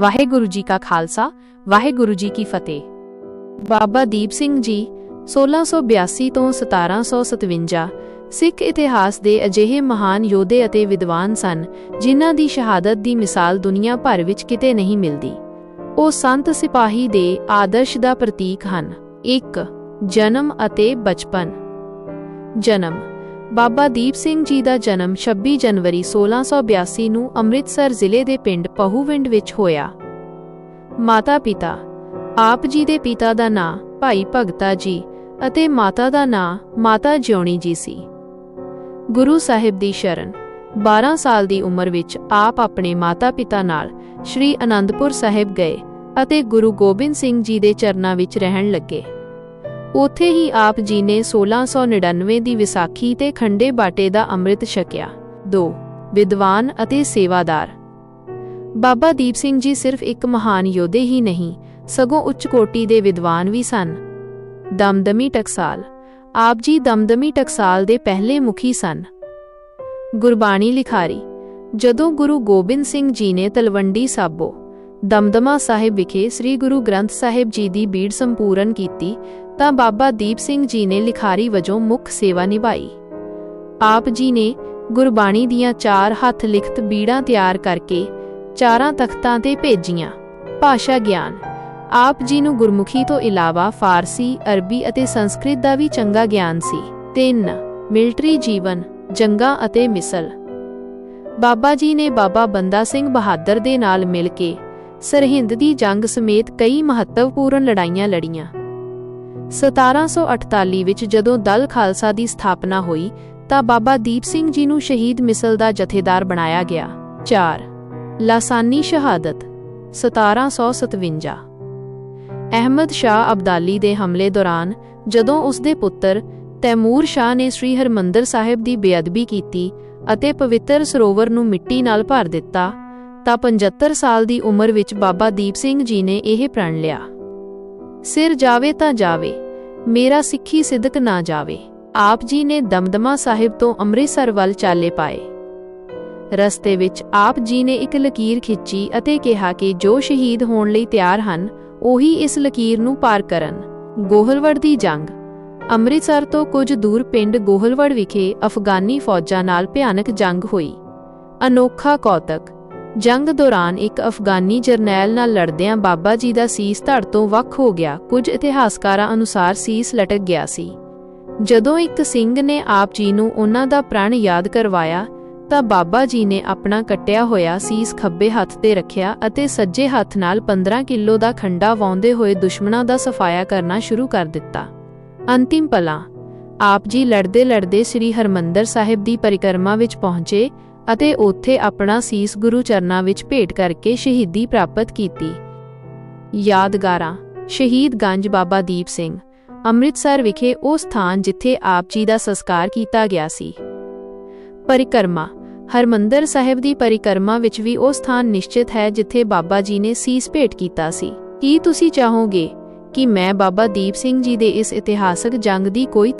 ਵਾਹਿਗੁਰੂ ਜੀ ਕਾ ਖਾਲਸਾ, ਵਾਹਿਗੁਰੂ ਜੀ ਕੀ ਫਤਿਹ। ਬਾਬਾ ਦੀਪ ਸਿੰਘ ਜੀ 1682 ਤੋਂ 1757 ਸਿੱਖ ਇਤਿਹਾਸ ਦੇ ਅਜਿਹੇ ਮਹਾਨ ਯੋਧੇ ਅਤੇ ਵਿਦਵਾਨ ਸਨ, ਜਿਨ੍ਹਾਂ ਦੀ ਸ਼ਹਾਦਤ ਦੀ ਮਿਸਾਲ ਦੁਨੀਆ ਭਰ ਵਿੱਚ ਕਿਤੇ ਨਹੀਂ ਮਿਲਦੀ। ਉਹ ਸੰਤ ਸਿਪਾਹੀ ਦੇ ਆਦਰਸ਼ ਦਾ ਪ੍ਰਤੀਕ ਹਨ। 1 ਜਨਮ ਅਤੇ ਬਚਪਨ। ਜਨਮ ਬਾਬਾ ਦੀਪ ਸਿੰਘ ਜੀ ਦਾ ਜਨਮ 26 ਜਨਵਰੀ 1682 ਨੂੰ ਅੰਮ੍ਰਿਤਸਰ ਜ਼ਿਲ੍ਹੇ ਦੇ ਪਿੰਡ ਪਹੂਵਿੰਡ ਵਿੱਚ ਹੋਇਆ। ਮਾਤਾ-ਪਿਤਾ ਆਪ ਜੀ ਦੇ ਪਿਤਾ ਦਾ ਨਾਂ ਭਾਈ ਭਗਤਾ ਜੀ ਅਤੇ ਮਾਤਾ ਦਾ ਨਾਂ ਮਾਤਾ ਜਿਉਣੀ ਜੀ ਸੀ। ਗੁਰੂ ਸਾਹਿਬ ਦੀ ਸ਼ਰਨ 12 ਸਾਲ ਦੀ ਉਮਰ ਵਿੱਚ ਆਪ ਆਪਣੇ ਮਾਤਾ-ਪਿਤਾ ਨਾਲ ਸ੍ਰੀ ਅਨੰਦਪੁਰ ਸਾਹਿਬ ਗਏ ਅਤੇ ਗੁਰੂ ਗੋਬਿੰਦ ਸਿੰਘ ਜੀ ਦੇ ਚਰਨਾਂ ਵਿੱਚ ਰਹਿਣ ਲੱਗੇ। ਉਥੇ ਹੀ ਆਪ ਜੀ ਨੇ 1699 ਦੀ ਵਿਸਾਖੀ ਤੇ ਖੰਡੇ ਬਾਟੇ ਦਾ ਅੰਮ੍ਰਿਤ ਛਕਿਆ। 2 ਵਿਦਵਾਨ ਅਤੇ ਸੇਵਾਦਾਰ। ਬਾਬਾ ਦੀਪ ਸਿੰਘ ਜੀ ਸਿਰਫ ਇੱਕ ਮਹਾਨ ਯੋਧੇ ਹੀ ਨਹੀਂ, ਸਗੋਂ ਉੱਚ ਕੋਟੀ ਦੇ ਵਿਦਵਾਨ ਵੀ ਸਨ। ਦਮਦਮੀ ਟਕਸਾਲ। ਆਪ ਜੀ ਦਮਦਮੀ ਟਕਸਾਲ ਦੇ ਪਹਿਲੇ ਮੁਖੀ ਸਨ। ਗੁਰਬਾਣੀ ਲਿਖਾਰੀ। ਜਦੋਂ ਗੁਰੂ ਗੋਬਿੰਦ ਸਿੰਘ ਜੀ ਨੇ ਤਲਵੰਡੀ ਸਾਬੋ, ਦਮਦਮਾ ਸਾਹਿਬ ਵਿਖੇ ਸ੍ਰੀ ਗੁਰੂ ਗ੍ਰੰਥ ਸਾਹਿਬ ਜੀ ਦੀ ਬੀੜ ਸੰਪੂਰਨ ਕੀਤੀ ਤਾਂ ਬਾਬਾ ਦੀਪ ਸਿੰਘ ਜੀ ਨੇ ਲਿਖਾਰੀ ਵਜੋਂ ਮੁੱਖ ਸੇਵਾ ਨਿਭਾਈ। ਆਪ ਜੀ ਨੇ ਗੁਰਬਾਣੀ ਦੀਆਂ ਚਾਰ ਹੱਥ ਲਿਖਤ ਬੀੜਾਂ ਤਿਆਰ ਕਰਕੇ ਚਾਰਾਂ ਤਖਤਾਂ ਤੇ ਭੇਜੀਆਂ। ਭਾਸ਼ਾ ਗਿਆਨ। ਆਪ ਜੀ ਨੂੰ ਗੁਰਮੁਖੀ ਤੋਂ ਇਲਾਵਾ ਫਾਰਸੀ, ਅਰਬੀ ਅਤੇ ਸੰਸਕ੍ਰਿਤ ਦਾ ਵੀ ਚੰਗਾ ਗਿਆਨ ਸੀ। 3 ਮਿਲਟਰੀ ਜੀਵਨ, ਜੰਗਾਂ ਅਤੇ ਮਿਸਲ। ਬਾਬਾ ਜੀ ਨੇ ਬਾਬਾ ਬੰਦਾ ਸਿੰਘ ਬਹਾਦਰ ਦੇ ਨਾਲ ਮਿਲ ਕੇ ਸਰਹਿੰਦ ਦੀ ਜੰਗ ਸਮੇਤ ਕਈ ਮਹੱਤਵਪੂਰਨ ਲੜਾਈਆਂ ਲੜੀਆਂ। 1748 ਵਿੱਚ ਜਦੋਂ ਦਲ ਖਾਲਸਾ ਦੀ ਸਥਾਪਨਾ ਹੋਈ, ਤਾਂ ਬਾਬਾ ਦੀਪ ਸਿੰਘ ਜੀ ਨੂੰ ਸ਼ਹੀਦ ਮਿਸਲ ਦਾ ਜਥੇਦਾਰ ਬਣਾਇਆ ਗਿਆ। 4 ਲਾਸਾਨੀ ਸ਼ਹਾਦਤ 1757 ਅਹਿਮਦ ਸ਼ਾਹ ਅਬਦਾਲੀ ਦੇ ਹਮਲੇ ਦੌਰਾਨ ਜਦੋਂ ਉਸ ਦੇ ਪੁੱਤਰ ਤੈਮੂਰ ਸ਼ਾਹ ਨੇ ਸ੍ਰੀ ਹਰਮੰਦਰ ਸਾਹਿਬ ਦੀ ਬੇਅਦਬੀ ਕੀਤੀ ਅਤੇ ਪਵਿੱਤਰ ਸਰੋਵਰ ਨੂੰ ਮਿੱਟੀ ਨਾਲ ਭਰ ਦਿੱਤਾ, ਤਾਂ 75 ਸਾਲ ਦੀ ਉਮਰ ਵਿੱਚ ਬਾਬਾ ਦੀਪ ਸਿੰਘ ਜੀ ਨੇ ਇਹ ਪ੍ਰਣ ਲਿਆ। ਸਿਰ ਜਾਵੇ ਤਾਂ ਜਾਵੇ, ਮੇਰਾ ਸਿੱਖੀ ਸਿਦਕ ਨਾ ਜਾਵੇ। ਆਪ ਜੀ ਨੇ ਦਮਦਮਾ ਸਾਹਿਬ ਤੋਂ ਅੰਮ੍ਰਿਤਸਰ ਵੱਲ ਚਾਲੇ ਪਾਏ। ਰਸਤੇ ਵਿੱਚ ਆਪ ਜੀ ਨੇ ਇੱਕ ਲਕੀਰ ਖਿੱਚੀ ਅਤੇ ਕਿਹਾ ਕਿ ਜੋ ਸ਼ਹੀਦ ਹੋਣ ਲਈ ਤਿਆਰ ਹਨ, ਉਹੀ ਇਸ ਲਕੀਰ ਨੂੰ ਪਾਰ ਕਰਨ। ਗੋਹਲਵੜ ਦੀ ਜੰਗ। ਅੰਮ੍ਰਿਤਸਰ ਤੋਂ ਕੁਝ ਦੂਰ ਪਿੰਡ ਗੋਹਲਵੜ ਵਿਖੇ ਅਫਗਾਨੀ ਫੌਜਾਂ ਨਾਲ ਭਿਆਨਕ ਜੰਗ ਹੋਈ। ਅਨੋਖਾ ਕੌਤਕ। ਜੰਗ ਦੌਰਾਨ ਇੱਕ ਅਫਗਾਨੀ ਜਰਨੈਲ ਨਾਲ ਲੜਦਿਆਂ ਬਾਬਾ ਜੀ ਦਾ ਸੀਸ ਧੜ ਤੋਂ ਵੱਖ ਹੋ ਗਿਆ। ਕੁਝ ਇਤਿਹਾਸਕਾਰਾਂ ਅਨੁਸਾਰ ਸੀਸ ਲਟਕ ਗਿਆ ਸੀ। ਜਦੋਂ ਇੱਕ ਸਿੰਘ ਨੇ ਆਪ ਜੀ ਨੂੰ ਉਹਨਾਂ ਦਾ ਪ੍ਰਣ ਯਾਦ ਕਰਵਾਇਆ, ਤਾਂ ਬਾਬਾ ਜੀ ਨੇ ਆਪਣਾ ਕੱਟਿਆ ਹੋਇਆ ਸੀਸ ਖੱਬੇ ਹੱਥ ਤੇ ਰੱਖਿਆ ਅਤੇ ਸੱਜੇ ਹੱਥ ਨਾਲ 15 ਕਿਲੋ ਦਾ ਖੰਡਾ ਵਾਉਂਦੇ ਹੋਏ ਦੁਸ਼ਮਣਾਂ ਦਾ ਸਫਾਇਆ ਕਰਨਾ ਸ਼ੁਰੂ ਕਰ ਦਿੱਤਾ। ਅੰਤਿਮ ਪਲਾਂ। ਆਪ ਜੀ ਲੜਦੇ ਲੜਦੇ ਸ੍ਰੀ ਹਰਮੰਦਰ ਸਾਹਿਬ ਦੀ ਪਰਿਕਰਮਾ ਵਿੱਚ ਪਹੁੰਚੇ ਅਤੇ ਉੱਥੇ ਆਪਣਾ ਸੀਸ ਗੁਰੂ ਚਰਨਾਂ ਵਿੱਚ ਭੇਟ ਕਰਕੇ ਸ਼ਹੀਦੀ ਪ੍ਰਾਪਤ ਕੀਤੀ। ਯਾਦਗਾਰਾਂ, ਸ਼ਹੀਦ ਗੰਜ ਬਾਬਾ ਦੀਪ ਸਿੰਘ, ਅੰਮ੍ਰਿਤਸਰ ਵਿਖੇ ਉਹ ਸਥਾਨ ਜਿੱਥੇ ਆਪ ਜੀ ਦਾ ਸੰਸਕਾਰ ਕੀਤਾ ਗਿਆ ਸੀ। ਪਰਿਕਰਮਾ, ਹਰਮੰਦਰ ਸਾਹਿਬ ਦੀ ਪਰਿਕਰਮਾ ਵਿੱਚ ਵੀ ਉਹ ਸਥਾਨ ਨਿਸ਼ਚਿਤ ਹੈ ਜਿੱਥੇ ਬਾਬਾ ਜੀ ਨੇ ਸੀਸ ਭੇਟ ਕੀਤਾ ਸੀ। ਕੀ ਤੁਸੀਂ ਚਾਹੋਗੇ ਕਿ ਮੈਂ ਬਾਬਾ ਦੀਪ ਸਿੰਘ ਜੀ ਦੇ ਇਸ ਇਤਿਹਾਸਕ ਜੰਗ ਦੀ ਕੋਈ